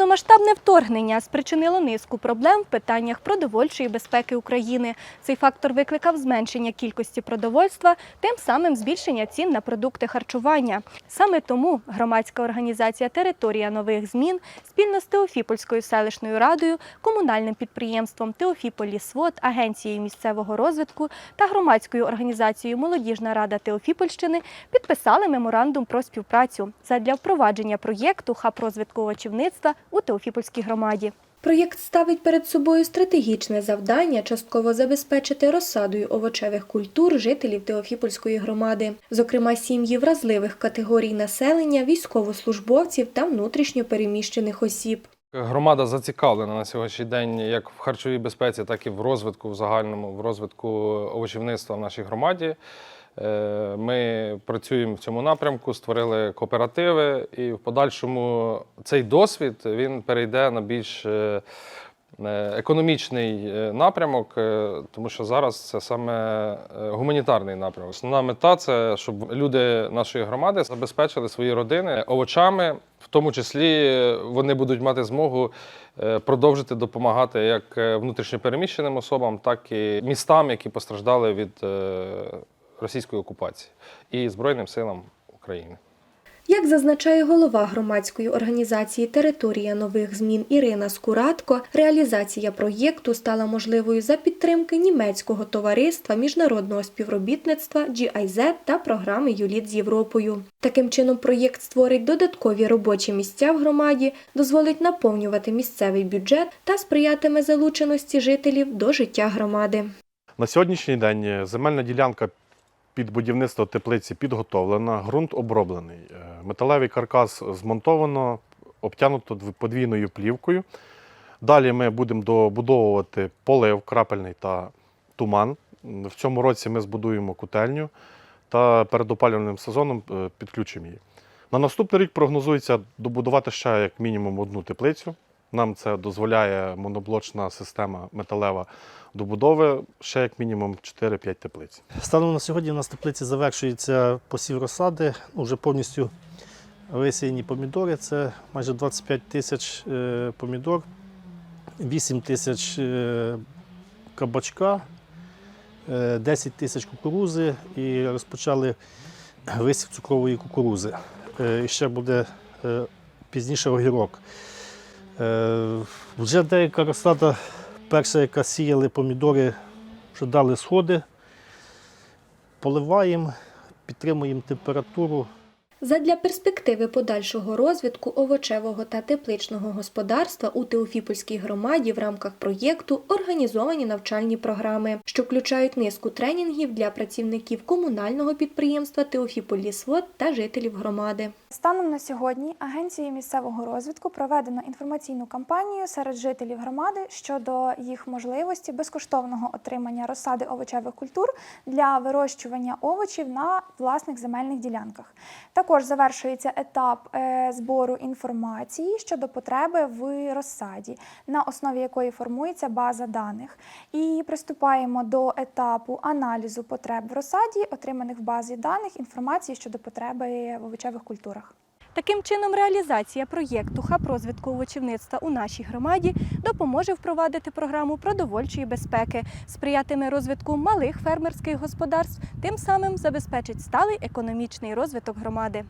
Повномасштабне вторгнення спричинило низку проблем в питаннях продовольчої безпеки України. Цей фактор викликав зменшення кількості продовольства, тим самим збільшення цін на продукти харчування. Саме тому громадська організація Територія нових змін спільно з Теофіпольською селищною радою, комунальним підприємством Теофіполісвод, агенцією місцевого розвитку та громадською організацією Молодіжна рада Теофіпольщини підписали меморандум про співпрацю задля впровадження проєкту хаб розвитку овочівництва у Теофіпольській громаді. Проєкт ставить перед собою стратегічне завдання частково забезпечити розсадою овочевих культур жителів Теофіпольської громади, зокрема сім'ї вразливих категорій населення, військовослужбовців та внутрішньо переміщених осіб. Громада зацікавлена на сьогоднішній день як в харчовій безпеці, так і в розвитку в загальному, в розвитку овочівництва в нашій громаді. Е, Ми працюємо в цьому напрямку, створили кооперативи, і в подальшому цей досвід він перейде на більш е, е, економічний напрямок, тому що зараз це саме гуманітарний напрямок. Основна мета це щоб люди нашої громади забезпечили свої родини овочами, в тому числі вони будуть мати змогу продовжити допомагати як внутрішньопереміщеним особам, так і містам, які постраждали від російської окупації, і Збройним силам України. Як зазначає голова громадської організації Територія нових змін Ірина Скуратко, реалізація проєкту стала можливою за підтримки німецького товариства міжнародного співробітництва GIZ та програми ЮЛІТ з Європою. Таким чином, проєкт створить додаткові робочі місця в громаді, дозволить наповнювати місцевий бюджет та сприятиме залученості жителів до життя громади. На сьогоднішній день земельна ділянка під будівництво теплиці підготовлена, ґрунт оброблений. Е, Металевий каркас змонтовано, обтянуто подвійною плівкою. Далі ми будемо добудовувати полив крапельний та туман. В цьому році ми збудуємо котельню та перед опалювальним сезоном е, підключимо її. На наступний рік прогнозується добудувати ще як мінімум одну теплицю. Нам це дозволяє моноблочна система металева добудови ще як мінімум 4-5 теплиць. Станом на сьогодні у нас теплиці завершується посів розсади. Вже повністю висіяні помідори. Це майже 25 тисяч е, помідор, 8 тисяч е, кабачка, е, 10 тисяч кукурузи і розпочали висів цукрової кукурузи. Е, І ще буде е, пізніше огірок. Е, Вже деяка розсада, перша, яка сіяли помідори, вже дали сходи. Поливаємо, підтримуємо температуру. Задля перспективи подальшого розвитку овочевого та тепличного господарства у Теофіпольській громаді в рамках проєкту організовані навчальні програми, що включають низку тренінгів для працівників комунального підприємства Теофіполісвод та жителів громади. Станом на сьогодні Агенцією місцевого розвитку проведено інформаційну кампанію серед жителів громади щодо їх можливості безкоштовного отримання розсади овочевих культур для вирощування овочів на власних земельних ділянках. Також завершується етап е, збору інформації щодо потреби в розсаді, на основі якої формується база даних. І приступаємо до етапу аналізу потреб в розсаді, отриманих в базі даних інформації щодо потреби в овочевих культурах. Таким чином, реалізація проєкту хаб розвитку овочівництва у нашій громаді допоможе впровадити програму продовольчої безпеки, сприятиме розвитку малих фермерських господарств, тим самим забезпечить сталий економічний розвиток громади.